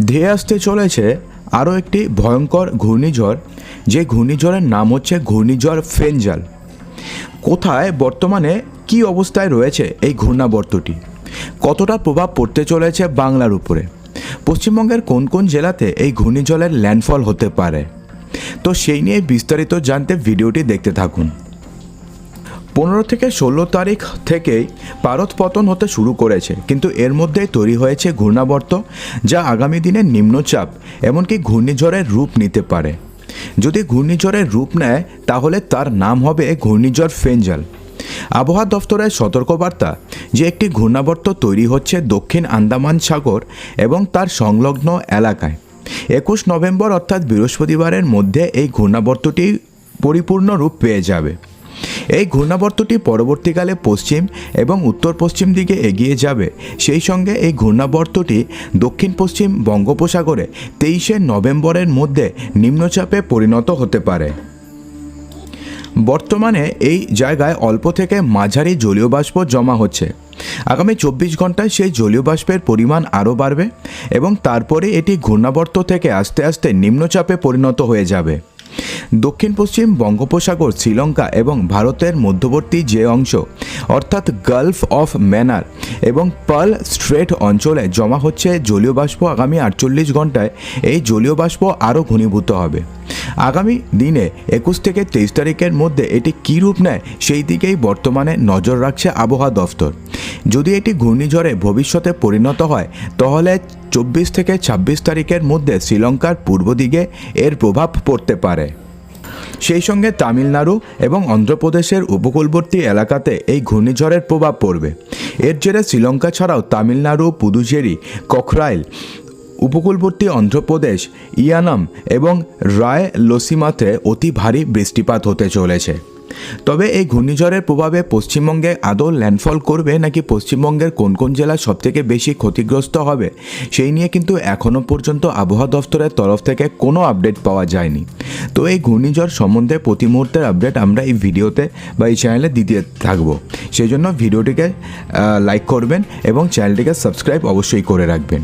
ধেয়ে আসতে চলেছে আরও একটি ভয়ঙ্কর ঘূর্ণিঝড়, যে ঘূর্ণিঝড়ের নাম হচ্ছে ঘূর্ণিঝড় ফেঞ্জাল কোথায়, বর্তমানে কি অবস্থায় রয়েছে এই ঘূর্ণাবর্তটি? কতটা প্রভাব পড়তে চলেছে বাংলার উপরে? পশ্চিমবঙ্গের কোন কোন জেলাতে এই ঘূর্ণিঝড়ের ল্যান্ডফল হতে পারে? তো সেই নিয়ে বিস্তারিত জানতে ভিডিওটি দেখতে থাকুন। পনেরো থেকে ষোলো তারিখ থেকেই পারদ পতন হতে শুরু করেছে, কিন্তু এর মধ্যেই তৈরি হয়েছে ঘূর্ণাবর্ত, যা আগামী দিনে নিম্নচাপ, এমনকি ঘূর্ণিঝড়ের রূপ নিতে পারে। যদি ঘূর্ণিঝড়ের রূপ নেয়, তাহলে তার নাম হবে ঘূর্ণিঝড় ফেঞ্জাল। আবহাওয়া দফতরের সতর্কবার্তা যে একটি ঘূর্ণাবর্ত তৈরি হচ্ছে দক্ষিণ আন্দামান সাগর এবং তার সংলগ্ন এলাকায়। একুশ নভেম্বর অর্থাৎ বৃহস্পতিবারের মধ্যে এই ঘূর্ণাবর্তটি পরিপূর্ণ রূপ পেয়ে যাবে। এই ঘূর্ণাবর্তটি পরবর্তীকালে পশ্চিম এবং উত্তর পশ্চিম দিকে এগিয়ে যাবে। সেই সঙ্গে এই ঘূর্ণাবর্তটি দক্ষিণ পশ্চিম বঙ্গোপসাগরে তেইশে নভেম্বরের মধ্যে নিম্নচাপে পরিণত হতে পারে। বর্তমানে এই জায়গায় অল্প থেকে মাঝারি জলীয় বাষ্প জমা হচ্ছে। আগামী চব্বিশ ঘন্টায় সেই জলীয় বাষ্পের পরিমাণ আরও বাড়বে এবং তারপরে এটি ঘূর্ণাবর্ত থেকে আস্তে আস্তে নিম্নচাপে পরিণত হয়ে যাবে। দক্ষিণ পশ্চিম বঙ্গোপসাগর, শ্রীলঙ্কা এবং ভারতের মধ্যবর্তী যে অংশ, অর্থাৎ গালফ অফ ম্যানার এবং পার্ল স্ট্রেট অঞ্চলে জমা হচ্ছে জলীয় বাষ্প আগামী আটচল্লিশ ঘন্টায় এই জলীয় বাষ্প আরও ঘনীভূত হবে। আগামী দিনে একুশ থেকে তেইশ তারিখের মধ্যে এটি কী রূপ নেয়, সেই দিকেই বর্তমানে নজর রাখছে আবহাওয়া দফতর। যদি এটি ঘূর্ণিঝড়ে ভবিষ্যতে পরিণত হয়, তাহলে চব্বিশ থেকে ছাব্বিশ তারিখের মধ্যে শ্রীলঙ্কার পূর্ব দিকে এর প্রভাব পড়তে পারে। সেই সঙ্গে তামিলনাড়ু এবং অন্ধ্রপ্রদেশের উপকূলবর্তী এলাকাতে এই ঘূর্ণিঝড়ের প্রভাব পড়বে। এর জেরে শ্রীলঙ্কা ছাড়াও তামিলনাড়ু, পুদুচেরি, কখরাইল উপকূলবর্তী অন্ধ্রপ্রদেশ, ইয়ানাম এবং রায় লসিমাতে অতি ভারী বৃষ্টিপাত হতে চলেছে। তবে এই ঘূর্ণিঝড়ের প্রভাবে পশ্চিমবঙ্গে আদৌ ল্যান্ডফল করবে নাকি পশ্চিমবঙ্গের কোন কোন জেলা সবথেকে বেশি ক্ষতিগ্রস্ত হবে, সেই নিয়ে কিন্তু এখনও পর্যন্ত আবহাওয়া দফতরের তরফ থেকে কোনো আপডেট পাওয়া যায়নি। তো এই ঘূর্ণিঝড় সম্বন্ধে প্রতি মুহূর্তের আপডেট আমরা এই ভিডিওতে বা এই চ্যানেলে দিতে থাকব। সেই জন্য ভিডিওটিকে লাইক করবেন এবং চ্যানেলটিকে সাবস্ক্রাইব অবশ্যই করে রাখবেন।